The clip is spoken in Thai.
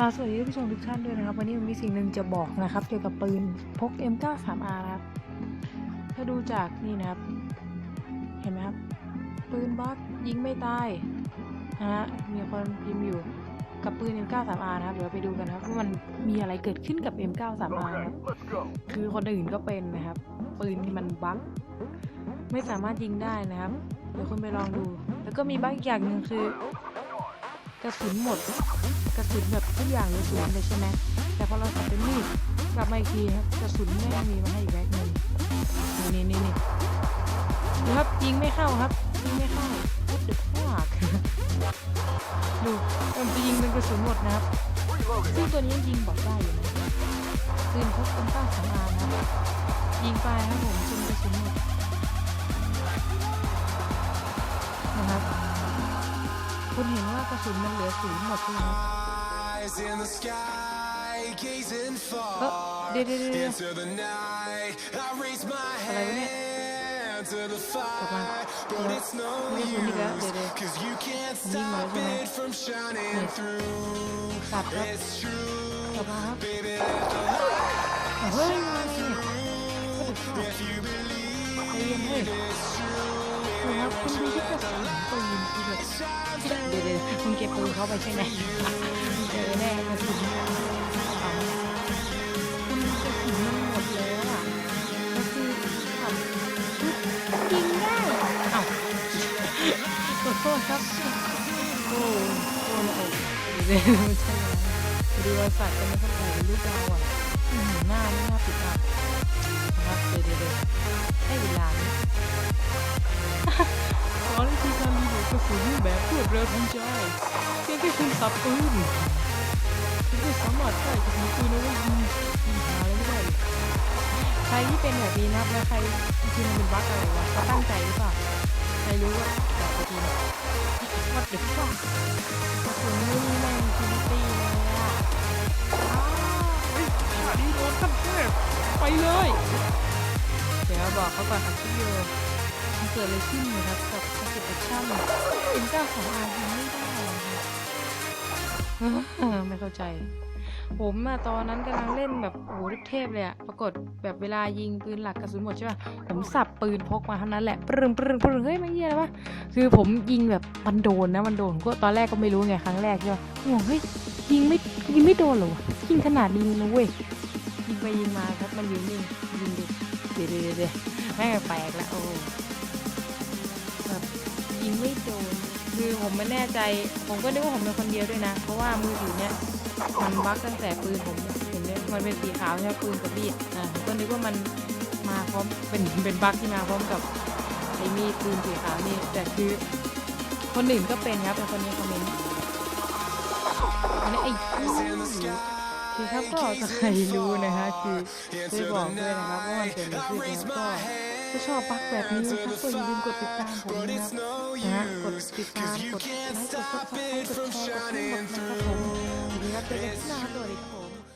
่าสวัสดีท่านผู้ชมทุกท่านด้วยนะครับ วันนี้ผมมีสิ่งหนึ่งจะบอกนะครับ เกี่ยวกับปืนพก M93R นะครับ ถ้าดูจากนี่นะครับ เห็นไหมครับ ปืนบักยิงไม่ตายนะฮะมีคนพิมพ์อยู่กับปืน M93R นะครับ เดี๋ยวไปดูกันนะครับว่ามันมีอะไรเกิดขึ้นกับ M93R นะครับคือคนอื่นก็เป็นนะครับ ปืนที่มันบั๊กไม่สามารถยิงได้นะครับ เดี๋ยวคุณไปลองดู แล้วก็มีบั๊กอย่างหนึ่งคือ กระสุนหมด กระสุนแบบทุกอย่างเลยศูนย์เลยใช่ไหมแต่พอเราสับเป็นมีดกลับมาอีกทีครับกระสุนไม่มีมาให้อีกแบ็กหนึ่งนี่นี่นี่นี่ดูครับยิงไม่เข้าครับยิงไม่เข้าพุดเดือดฟากดูมันจะยิงเป็นกระสุนหมดนะครับซึ่งตัวนี้ยิงบอกได้อยู่นะปืนพกเป็นต้าสำอางนะยิงไปครับผมจนกระสุนหมด กระสุนมันเหลือศูนย์หมดใช่ไหมครับ Eyes in the sky, gazing เออ far เดี๋ยวเดี๋ยวเดี๋ยว into the night. I raise my อะไรวะเนี่ย hand to the กลับมา fire, เดี๋ยว but it's no ไม่ได้ศูนย์อีกแล้ว use. เดี๋ยวเดี๋ยว Cause you can't ผมยิงมาแล้ว stop ใช่ไหม it from shining นี่ through. ตัดครับ It's true, กลับมาครับ baby. Let the light เฮ้ยมาเลยก็ถึงชอบ if you believe ใจเย็นเฮ้ย ยวคุณเขาไปใช่ไหมเจอแน่กระสุนเอาคุณกระสุนมันหมดแล้วอะก็คือทำยิงได้เอ้าขอโทษครับ โอ้โอ้โอ้เดี๋ยวใช่แล้วดูว่าสัตว์กันนะครับโอ้ลูกเราอะหน้านี่น่าปิดอับนะครับเดี๋ยวเดี๋ยวเดี๋ยวให้เวลา รีโหลดกระสุนแบบรวดเร็วทันใจเพียงแค่คุณสับปืนคุณก็สามารถได้กระสุนปืนเอาไว้ยิงยิงหาอะไรไม่ได้ใครที่เป็นแบบนี้นะครับแล้วใครจริงๆมันเป็นบั๊กอะไรวะเขาตั้งใจหรือเปล่าใครรู้ว่าแบอกไปทีนะวัดเดือดฟ้ากระสุนนี่แม่งคิลิตี้เลยอะอ้าวขาดีโดนขั้นเทพไปเลย เดี๋ยวบอกเขาก่อนครับพี่โยมันเกิดอะไรขึ้นนะครับกับสกิปแอคชั่น เป็นเจ้าของอายิงไม่ได้นะครับไม่เข้าใจ ผมอะตอนนั้นกำลังเล่นแบบโอ้โหเทพเลยอะปรากฏแบบเวลายิงปืนหลักกระสุนหมดใช่ป่ะผมสับปืนพกมาเท่านั้นแหละปรึงปรึงปรึงเฮ้ยไม่เยี่ยอะไรวะคือผมยิงแบบมันโดนนะมันโดนผมก็ตอนแรกก็ไม่รู้ไงครั้งแรกใช่ป่ะโอ้เฮ้ยยิงไม่ยิงไม่โดนเหรอวะยิงขนาดนี้เลยนะเว้ยยิงไปยิงมาครับมันอยู่นิ่งยิงดิเดี๋ยวเดี๋ยวเดี๋ยวแม่งแปลกล้วโอ้แบบ ยิงไม่โดน คือผมไม่แน่ใจ ผมก็นึกว่าผมเป็นคนเดียวด้วยนะ เพราะว่ามือถือเนี้ยมันบั๊กตั้งแต่ปืนผมเห็นไหมมันเป็นสีขาวใช่ไหมปืนกับมีดอ่าผมก็นึกว่ามันมาพร้อมเป็นเป็นบั๊กที่มาพร้อมกับไอ้มีดปืนสีขาวนี่แต่คือคนอื่นก็เป็นครับเป็นคนนี้คอมเมนต์อันนี้ไอ้คือครับก็ใครรู้นะคะคือช่วยบอกด้วยนะครับว่ามันเกิดอะไรขึ้นนะครับก็ ถ้าชอบบักแบบนี้นะคะก็อย่าลืมกดติดตามผมนะครับนะกดติดตามกดไลค์กดซับสไครต์กดแชร์กดติดตามนะครับผมวัสดีครับเจอกันที่หน้าครับสวัสดีครับผม